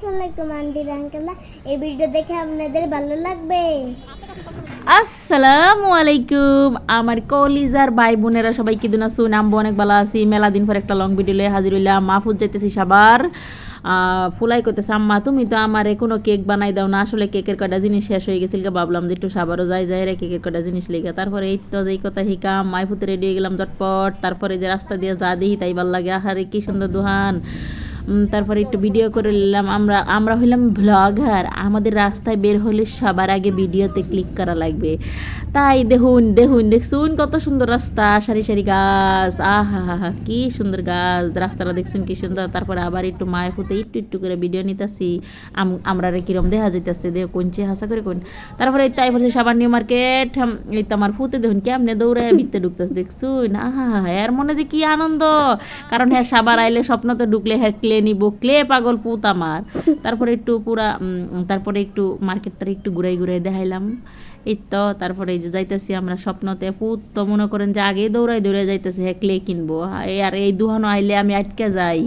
আসসালামাইকুম আন্টি এই ভিডিও দেখে আপনাদের ভালো লাগবে? আসসালামু আলাইকুম। আমার কলিজার ভাই বোনেরা সবাই কি দিন আমি অনেক ভালো আছি। মেলা দিন পর একটা লং ভিডিও হাজির হইলাম। মাহফুজ সবার। ফুলাই করতেছে আম্মা, তুমি তো আমারে কোনো কেক বানাই দাও না। আসলে কেকের কটা জিনিস শেষ হয়ে গেছিল ভাবলাম যে একটু সাবারও যাই যাই রে কেকের কটা জিনিস লেগে। তারপরে এই তো যেই কথা হিকাম মাইফুতে রেডি হয়ে গেলাম চটপট তারপরে যে রাস্তা দিয়ে যা দিই তাই ভালো লাগে। আহারে, কি সুন্দর দোহান। তারপরে একটু ভিডিও করে নিলাম। আমরা আমরা হইলাম ব্লগার আমাদের রাস্তায় বের হলে সবার আগে ভিডিওতে ক্লিক করা লাগবে। তাই দেখুন দেখুন দেখছুন কত সুন্দর রাস্তা। সারি সারি গাছ। আহা হা হা কি সুন্দর গাছ। রাস্তাটা দেখছুন কি সুন্দর। তারপরে আবার একটু মায়ের ফুতে একটু একটু করে ভিডিও নিতেছি। আমরা রে কিরম দেখা দেখ কোনছে হাসা করে কোন। তারপরে তাই বলছে সাবান নিউ মার্কেট। এই তো আমার ফুতে দেখুন কেমনে দৌড়ায় ভিতরে ঢুকতেছে। দেখছুন আহা হা, এর মনে যে কি আনন্দ। কারণ হ্যাঁ সাবার আইলে স্বপ্ন তো ঢুকলে হ্যাঁ ক্লে নিব, ক্লে পাগল পুত আমার। তারপরে একটু পুরা তারপরে একটু মার্কেটটা একটু ঘুরাই ঘুরাই দেখাইলাম। এই তো, তারপরে এই যে যাইতেছি আমরা স্বপ্নতে। পুত তো মনে করেন যে আগে দৌড়াই দৌড়াই যাইতেছে হ্যাঁ ক্লে কিনবো। আর এই দুহানো আইলে আমি আটকে যাই।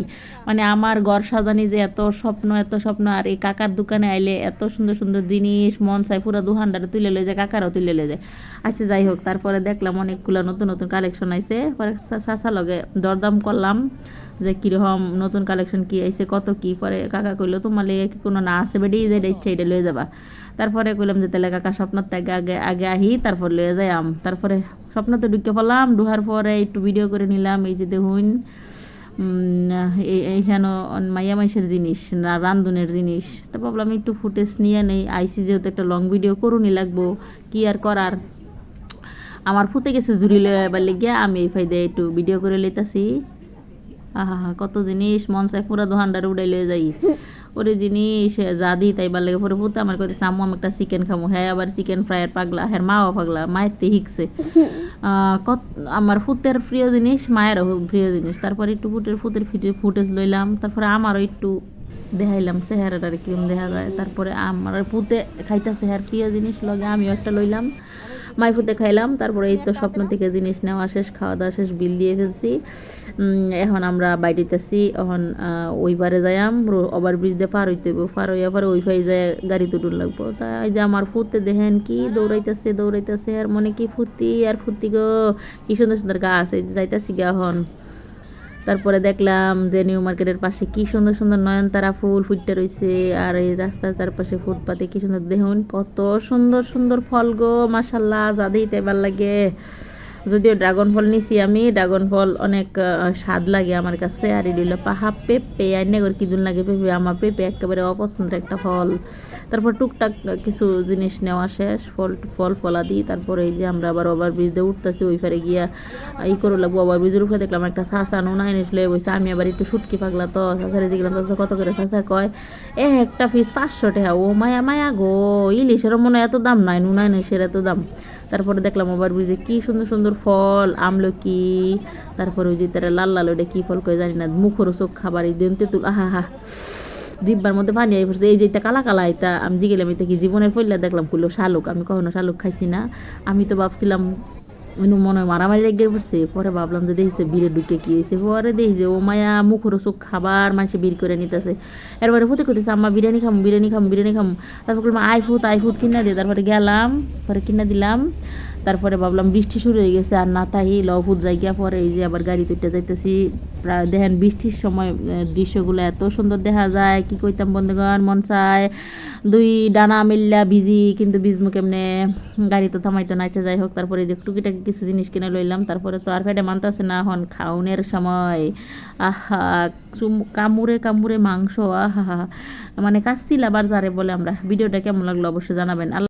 মানে আমার ঘর সাজানি যে এত স্বপ্ন এত স্বপ্ন, আর এই কাকার দোকানে আইলে এত সুন্দর সুন্দর জিনিস, মন চাই পুরো দুহানটারে তুলে লয়ে যায়, কাকারও তুলে লয়ে যায়। আচ্ছা যাই হোক, তারপরে দেখলাম অনেকগুলো নতুন নতুন কালেকশন আইছে। পরে চাচা লগে দরদাম করলাম। যে কীরকম নতুন কালেকশন কি আইছে, কত কি, পরে কাকা কইলো, তোমার লেগে কি কোনো না আছে বেডি? যেটা ইচ্ছা এটা লয়ে যাবা। তারপরে কইলাম যে, তাহলে কাকা স্বপ্নের থেকে আগে আগে আহি, তারপর লয়ে যাই আম তারপরে স্বপ্নতে ঢুকে পড়লাম, ঢুকার পরে একটু ভিডিও করে নিলাম, এই যে দেখুন এই- এইখানে মাইয়া মাইসের জিনিস, না, রান্ধুনের জিনিস। তো ভাবলাম একটু ফুটেজ নিয়ে নেই, আইসি যেহেতু একটা লং ভিডিও করুনি লাগবো, কি আর করার? আমার ফুটে গেছে জুড়ি লয়ে এবার লেগে, আমি এই ফাইদে একটু ভিডিও করে লইতাছি। আহা কত জিনিস মন চাই পুরা দোকানদারে উড়াই লয়ে যাই। ওরে জিনিস যা দি তাই বার লাগে পরে পুতে আমার কথা আম্মু আমি একটা চিকেন খামু। হ্যাঁ আবার চিকেন ফ্রাইয়ের পাগলা হ্যাঁ মাও পাগলা মায়ের তে আহ, কত আমার ফুতের প্রিয় জিনিস মায়ের প্রিয় জিনিস। তারপর একটু ফুটের ফুটের ফুটেজ লইলাম তারপরে আমারও একটু দেখাইলাম চেহারাটারে কিরম দেখা যায়। তারপরে আমার পুতে খাইতেছে হ্যার প্রিয় জিনিস লগে আমিও একটা লইলাম। মাই ফুতে খাইলাম, তারপরে এই তো স্বপ্ন থেকে জিনিস নেওয়া, শেষ খাওয়া দাওয়া, শেষ বিল দিয়ে ফেলছি। এখন আমরা বাইরেতেছি, এখন ওই পারে যাইয়াম ওভার ব্রিজ দিয়ে পার হইতে পার হইয়া পরে ওই পাই যায় গাড়ি তুটুন লাগবো। তাই যে আমার ফুটতে দেখেন কি দৌড়াইতেছে দৌড়াইতেছে, আর মনে কি ফুর্তি, আর ফুর্তি গো, কি সুন্দর সুন্দর গাছ এই যাইতেছি গা এখন। তারপরে দেখলাম যে নিউ মার্কেটের পাশে কি সুন্দর সুন্দর নয়নতারা ফুল ফুটতে রয়েছে আর এই রাস্তার চারপাশে ফুটপাতে কি সুন্দর দেখুন কত সুন্দর সুন্দর ফল গো মাসাল্লাহ যা দিতে ভালো লাগে যদিও ড্রাগন ফল নিছি আমি ড্রাগন ফল অনেক স্বাদ লাগে আমার কাছে। আর এটি হলো পাহা পেঁপে আইনে করে কিদুন লাগে পেঁপে? আমার পেঁপে একেবারে অপছন্দের একটা ফল। তারপর টুকটাক কিছু জিনিস নেওয়া শেষ, ফল ফল ফলা দিই তারপরে এই যে আমরা আবার ওভার ব্রিজ দিয়ে উঠতেছি, ওই ফারে গিয়া ই করে লাগবো ওভার ব্রিজের উপরে দেখলাম একটা সাসা নুনা এনে লয়ে বসে আমি আবার একটু সুটকি পাগলা তো সাসারে দেখলাম সাসা কত করে? সাসা কয়, এ, একটা পিস পাঁচশো টাকা। ও মায়া মায়া গো, ইলিশেরও মনে এত দাম নাই, নুনা ইলিশের এত দাম। তারপরে দেখলাম আবার বুঝে কি সুন্দর সুন্দর ফল, আমলকি, তারপরে ওই যে তারা লাল লাল ওটা কি ফল করে জানি না চোখ খাবার, এই দিন তেঁতুল, আহা হা জিব্বার মধ্যে পানি আই পড়ছে, এই যে এটা কালা কালা এটা, আমি জিগেলাম এটা কি জীবনের পল্লা দেখলাম কুলো শালুক, আমি কখনো শালুক খাইছি না। আমি তো ভাবছিলাম মনে হয় মারামারি লেগে পড়ছে। পরে ভাবলাম যে দেখছে বীরে ঢুকে কি হয়েছে। পরে দেখি যে ও মায়া মুখর চোখ খাবার মাসে বীর করে নিতেছে। এরপরে ফুতে করতেছে আম্মা, বিরিয়ানি খাম বিরিয়ানি খাম বিরিয়ানি খাম। তারপর আই ফুত আই ফুত কিনা দিয়ে তারপরে গেলাম, পরে কিনা দিলাম। তারপরে ভাবলাম বৃষ্টি শুরু হয়ে গেছে আর না তাই লভুত জায়গা পরে এই যে আবার গাড়ি তুলতে যাইতেছি। প্রায় দেখেন বৃষ্টির সময় দৃশ্যগুলো এত সুন্দর দেখা যায়, কি কইতাম বন্ধুগণ, মন চায়। দুই ডানা মিল্লা বিজি, কিন্তু বিজমু কেমনে, গাড়ি তো থামাইতো না আচ্ছা যাই হোক, তারপরে যে টুকিটাকি কিছু জিনিস কিনে লইলাম, তারপরে তো আর ফেটে মানতেছে না এখন খাউনের সময়। আহা, চুম- কামুরে কামুরে মাংস, আহা মানে কাচ্ছিল আবার যারে বলে আমরা, ভিডিওটা কেমন লাগল অবশ্যই জানাবেন। আল্লাহ